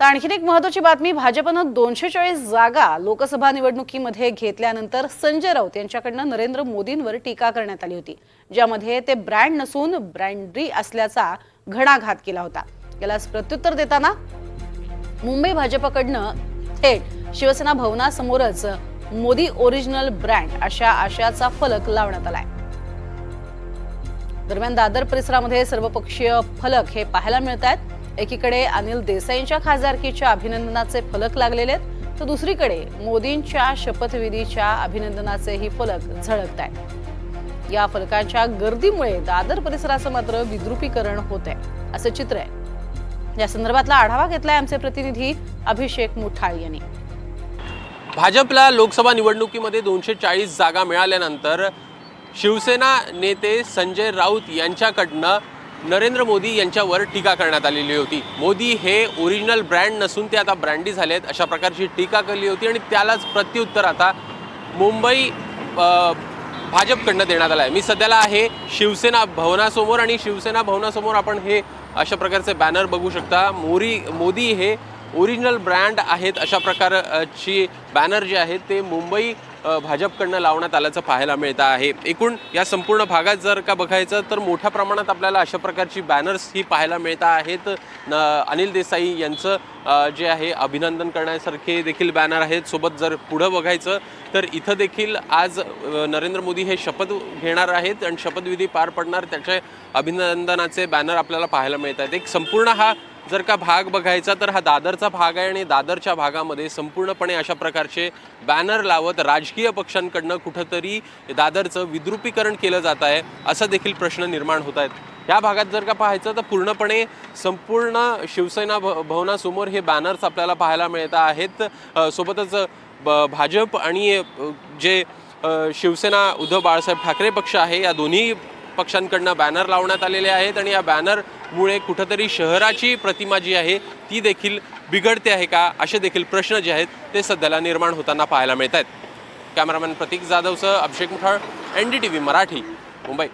तर आणखीन एक महत्वाची बातमी भाजपनं दोनशे चाळीस जागा लोकसभा निवडणुकीमध्ये घेतल्यानंतर संजय राऊत यांच्याकडनं नरेंद्र मोदींवर टीका करण्यात आली होती ज्यामध्ये ते ब्रँड नसून ब्रँड्री असल्याचा घणाघात केला होता. यालाच प्रत्युत्तर देताना मुंबई भाजपकडनं थेट शिवसेना भवनासमोरच मोदी ओरिजिनल ब्रँड अशा आशयाचा फलक लावण्यात आलाय. दरम्यान दादर परिसरामध्ये सर्वपक्षीय फलक हे पाहायला मिळत आहेत एकीकडे अनिल देसाईंच्या खासदारकीच्या अभिनंदनाचे फलक लागलेले आहेत तर दुसरीकडे मोदींच्या शपथविधीच्या अभिनंदनाचेही फलक झळकत आहेत या फलकांच्या गर्दीमुळे दादर परिसराचं मात्र विद्रुपीकरण होत आहे असं चित्र आहे. या संदर्भातला आढावा घेतलाय आमचे प्रतिनिधी अभिषेक मुठाळ यांनी. भाजपला लोकसभा निवडणुकीमध्ये दोनशे चाळीस जागा मिळाल्यानंतर शिवसेना नेते संजय राऊत यांच्याकडनं नरेंद्र मोदी यांच्यावर टीका करण्यात आलेली होती. मोदी हे ओरिजिनल ब्रँड नसून ते आता ब्रँडी झाले आहेत अशा प्रकारची टीका केली होती आणि त्यालाच प्रत्युत्तर आता मुंबई भाजपकडनं देण्यात आलं आहे मी सध्याला आहे शिवसेना भवनासमोर आणि शिवसेना भवनासमोर आपण हे अशा प्रकारचे बॅनर बघू शकता. मोरी मोदी हे ओरिजिनल ब्रँड आहेत अशा प्रकारची बॅनर जे आहेत ते मुंबई भाजपकडनं लावण्यात आल्याचं पाहायला मिळतं आहे. एकूण या संपूर्ण भागात जर का बघायचं तर मोठ्या प्रमाणात आपल्याला अशा प्रकारची बॅनर्स ही पाहायला मिळत आहेत. न अनिल देसाई यांचं जे आहे अभिनंदन करण्यासारखे देखील बॅनर आहेत. सोबत जर पुढं बघायचं तर इथं देखील आज नरेंद्र मोदी हे शपथ घेणार आहेत आणि शपथविधी पार पडणार. त्याचे अभिनंदनाचे बॅनर आपल्याला पाहायला मिळत आहेत. एक संपूर्ण हा जर का भाग बघायचा तर हा दादरचा भाग आहे आणि दादरच्या भागामध्ये संपूर्णपणे अशा प्रकारचे बॅनर लावत राजकीय पक्षांकडनं कुठंतरी दादरचं विद्रुपीकरण केलं जात आहे असा देखील प्रश्न निर्माण होत आहेत. या भागात जर का पाहायचं तर पूर्णपणे संपूर्ण शिवसेना भ भवनासमोर हे बॅनर्स आपल्याला पाहायला मिळत आहेत. सोबतच ब भाजप आणि जे शिवसेना उद्धव बाळासाहेब ठाकरे पक्ष आहे या दोन्ही पक्षांकडनं बॅनर लावण्यात आलेले आहेत आणि या बॅनरमुळे कुठंतरी शहराची प्रतिमा जी आहे ती देखील बिघडते आहे का? असे देखील प्रश्न जे आहेत ते सध्याला निर्माण होताना पाहायला मिळत आहेत cameraman Pratik जाधवसह Abhishek Muthal N D T V Marathi Mumbai.